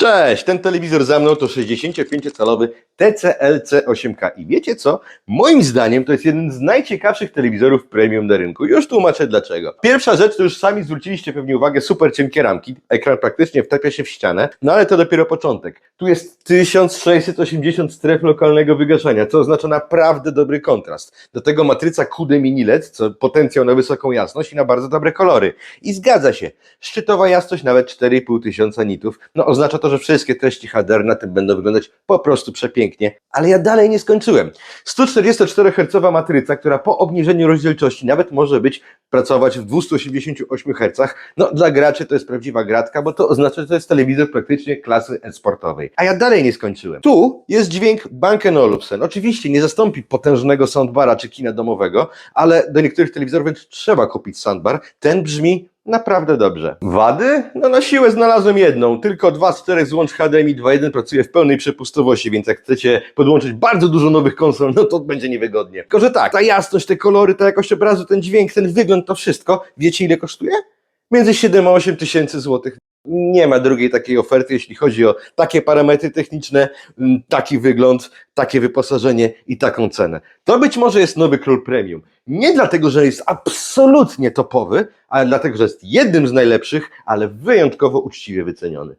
Cześć, ten telewizor za mną to 65-calowy TCLC 8K i wiecie co? Moim zdaniem to jest jeden z najciekawszych telewizorów premium na rynku. Już tłumaczę dlaczego. Pierwsza rzecz to już sami zwróciliście pewnie uwagę, super cienkie ramki, ekran praktycznie wtapia się w ścianę, no ale to dopiero początek. Tu jest 1680 stref lokalnego wygaszania, co oznacza naprawdę dobry kontrast. Do tego matryca QD Mini LED, co potencjał na wysoką jasność i na bardzo dobre kolory. I zgadza się, szczytowa jasność nawet 4,5 tysiąca nitów, no oznacza to, że wszystkie treści HDR na tym będą wyglądać po prostu przepięknie. Ale ja dalej nie skończyłem. 144 Hz matryca, która po obniżeniu rozdzielczości nawet może być pracować w 288 Hz. No dla graczy to jest prawdziwa gratka, bo to oznacza, że to jest telewizor praktycznie klasy e-sportowej. A ja dalej nie skończyłem. Tu jest dźwięk Bang Olufsen. Oczywiście nie zastąpi potężnego soundbara czy kina domowego, ale do niektórych telewizorów trzeba kupić soundbar. Ten brzmi naprawdę dobrze. Wady? No na siłę znalazłem jedną. Tylko 2 z 4 złącz HDMI 2.1 pracuje w pełnej przepustowości, więc jak chcecie podłączyć bardzo dużo nowych konsol, no to będzie niewygodnie. Tylko, że tak, ta jasność, te kolory, ta jakość obrazu, ten dźwięk, ten wygląd, to wszystko, wiecie ile kosztuje? Między 7 a 8 tysięcy złotych. Nie ma drugiej takiej oferty, jeśli chodzi o takie parametry techniczne, taki wygląd, takie wyposażenie i taką cenę. To być może jest nowy król premium. Nie dlatego, że jest absolutnie topowy, ale dlatego, że jest jednym z najlepszych, ale wyjątkowo uczciwie wyceniony.